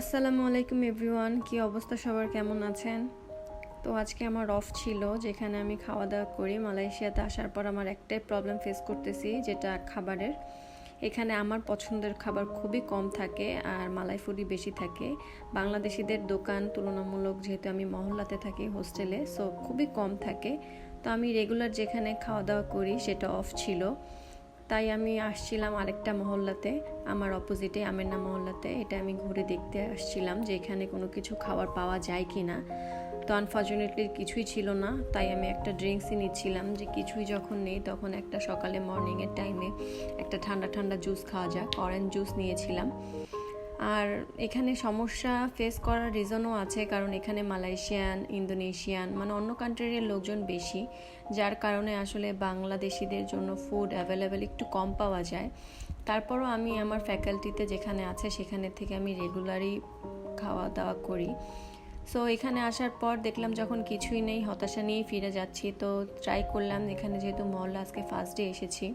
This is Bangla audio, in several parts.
আসসালামু আলাইকুম এভরিওয়ান, কি অবস্থা? সবার কেমন আছেন? তো আজকে আমার অফ ছিল, যেখানে আমি খাওয়া দাওয়া করি। মালয়েশিয়াতে আসার পর আমার একটাই প্রবলেম ফেস করতেছি, যেটা খাবারের। এখানে আমার পছন্দের খাবার খুবই কম থাকে আর মালাই ফুডই বেশি থাকে। বাংলাদেশিদের দোকান তুলনামূলক যেহেতু আমি মহল্লাতে থাকি, হোস্টেলে সো খুবই কম থাকে। তো আমি রেগুলার যেখানে খাওয়া দাওয়া করি, সেটা অফ ছিল। তাই আমি আসছিলাম আরেকটা মহল্লাতে, আমার অপোজিটে আমেরনা মহল্লাতে। এটা আমি ঘুরে দেখতে আসছিলাম যে এখানে কোনো কিছু খাবার পাওয়া যায় কি না তো আনফর্চুনেটলি কিছুই ছিল না, তাই আমি একটা ড্রিঙ্কসই নিচ্ছিলাম যে কিছুই যখন নেই তখন একটা সকালে মর্নিংয়ের টাইমে একটা ঠান্ডা ঠান্ডা জুস খাওয়া যাক অরেঞ্জ জুস নিয়েছিলাম। আর এখানে সমস্যা ফেস করার রিজনও আছে, কারণ এখানে মালয়েশিয়ান, ইন্দোনেশিয়ান মানে অন্য কান্ট্রির লোকজন বেশি, যার কারণে আসলে বাংলাদেশিদের জন্য ফুড অ্যাভেলেবেল একটু কম পাওয়া যায়। তারপরও আমি আমার ফ্যাকাল্টিতে যেখানে আছে, সেখানে থেকে আমি রেগুলারই খাওয়া দাওয়া করি। সো এখানে আসার পর দেখলাম যখন কিছুই নেই, হতাশা নিয়েই ফিরে যাচ্ছি, তো ট্রাই করলাম, এখানে যেহেতু মহল্লা আজকে ফার্স্ট ডে এসেছি।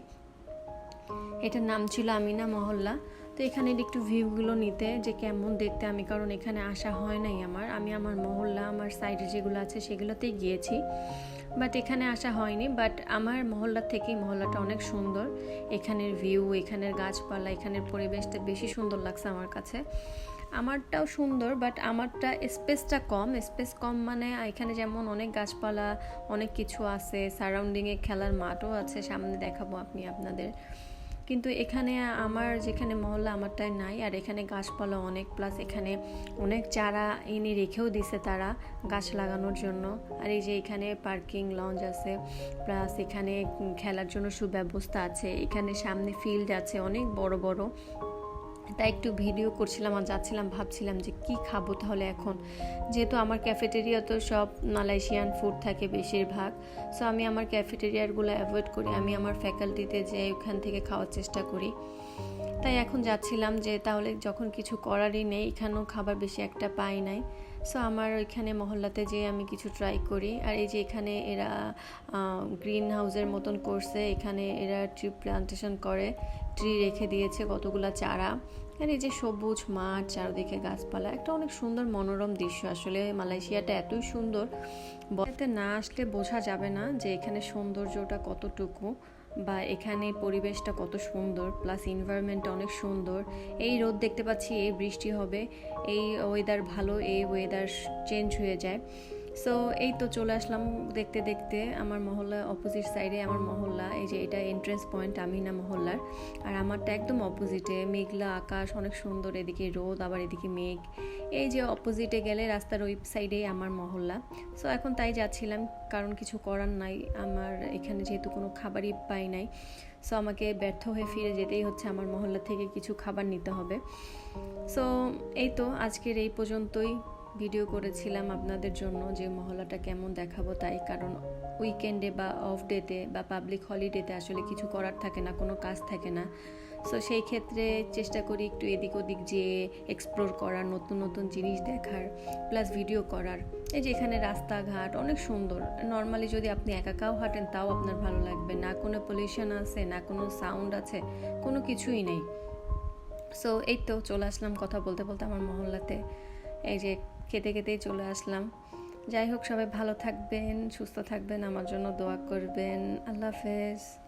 এটার নাম ছিল আমিনা মহল্লা। তো এখানের একটু ভিউগুলো নিতে, যে কেমন দেখতে, আমি কারণ এখানে আসা হয় নাই আমার। আমি আমার মহল্লা, আমার সাইডে যেগুলো আছে সেগুলোতেই গিয়েছি। বাট এখানে আসা হয়নি বাট আমার মহল্লা থেকেই মহল্লাটা অনেক সুন্দর। এখানের ভিউ এখানের গাছপালা, এখানের পরিবেশটা বেশি সুন্দর লাগছে আমার কাছে। আমারটাও সুন্দর বাট আমারটা স্পেসটা কম। স্পেস কম মানে এখানে যেমন অনেক গাছপালা, অনেক কিছু আছে। সারাউন্ডিংয়ে খেলার মাঠও আছে, সামনে দেখাবো আপনি আপনাদের। কিন্তু এখানে আমার যেখানে মহল্লা আমারটাই নাই, আর এখানে গাছপালা অনেক প্লাস এখানে অনেক চারা এনে রেখেও দিছে তারা গাছ লাগানোর জন্য। আর এই যে এখানে পার্কিং লঞ্চ আছে প্লাস এখানে খেলার জন্য সুব্যবস্থা আছে, এখানে সামনে ফিল্ড আছে, অনেক বড় বড়। তাই একটু ভিডিও করছিলাম আর যাচ্ছিলাম, ভাবছিলাম যে কি খাব তাহলে এখন। যেহেতু আমার ক্যাফেটেরিয়া তো সব মালয়েশিয়ান ফুড থাকে বেশিরভাগ সো আমি আমার ক্যাফেটেরিয়ারগুলো অ্যাভয়েড করি। আমি আমার ফ্যাকাল্টিতে যে ওখান থেকে খাওয়ার চেষ্টা করি। তাই এখন যাচ্ছিলাম যে তাহলে যখন কিছু করারই নেই, এখানেও খাবার বেশি একটা পাই নাই। সো আমার ওইখানে মহল্লাতে যেয়ে আমি কিছু ট্রাই করি। আর এই যে এখানে এরা গ্রিন হাউসের মতন করছে। এখানে এরা ট্রি প্লান্টেশন করে। ট্রি রেখে দিয়েছে কতগুলো চারা। আর এই যে সবুজ মাঠ, চারদিকে গাছপালা। একটা অনেক সুন্দর মনোরম দৃশ্য আসলে। মালয়েশিয়াটা এতই সুন্দর। বলতে না আসলে বোঝা যাবে না যে এখানে সৌন্দর্যটা কতটুকু। বা এখানে পরিবেশটা কত সুন্দর প্লাস এনভায়রনমেন্ট অনেক সুন্দর। এই রোদ দেখতে পাচ্ছি, এই বৃষ্টি হবে, এই ওয়েদার ভালো, এই ওয়েদার চেঞ্জ হয়ে যায়। সো এই তো চলে আসলাম দেখতে দেখতে আমার মহল্লা অপোজিট সাইডে আমার মহল্লা, এই যে এটা এন্ট্রেন্স পয়েন্ট আমিনা মহল্লার। আর আমারটা একদম অপোজিটে মেঘলা আকাশ, অনেক সুন্দর, এদিকে রোদ, আবার এদিকে মেঘ। এই যে অপোজিটে গেলে রাস্তার ওই সাইডেই আমার মহল্লা। সো এখন তাই যাচ্ছিলাম, কারণ কিছু করার নাই। আমার এখানে যেহেতু কোনো খাবারই পাই নাই। সো আমাকে ব্যর্থ হয়ে ফিরে যেতেই হচ্ছে, আমার মহল্লা থেকে কিছু খাবার নিতে হবে। সো এই তো আজকের এই পর্যন্তই। ভিডিও করেছিলাম আপনাদের জন্য যে মহলাটা কেমন দেখাবো তাই। কারণ উইকেন্ডে বা অফ ডেতে বা পাবলিক হলিডেতে আসলে কিছু করার থাকে না, কোনো কাজ থাকে না। সো সেই ক্ষেত্রে চেষ্টা করি একটু এদিক ওদিক যেয়ে এক্সপ্লোর করার, নতুন নতুন জিনিস দেখার প্লাস ভিডিও করার। এই যে এখানে রাস্তাঘাট অনেক সুন্দর। নর্মালি যদি আপনি একাকাও হাঁটেন তাও আপনার ভালো লাগবে। না কোনো পলিউশন আছে, না কোনো সাউন্ড আছে, কোনো কিছুই নেই। সো এই তো চলে আসলাম কথা বলতে বলতে আমার মহল্লাতে। এই যে খেতে খেতেই চলে আসলাম। যাই হোক, সবাই ভালো থাকবেন, সুস্থ থাকবেন, আমার জন্য দোয়া করবেন। আল্লাহ হাফেজ।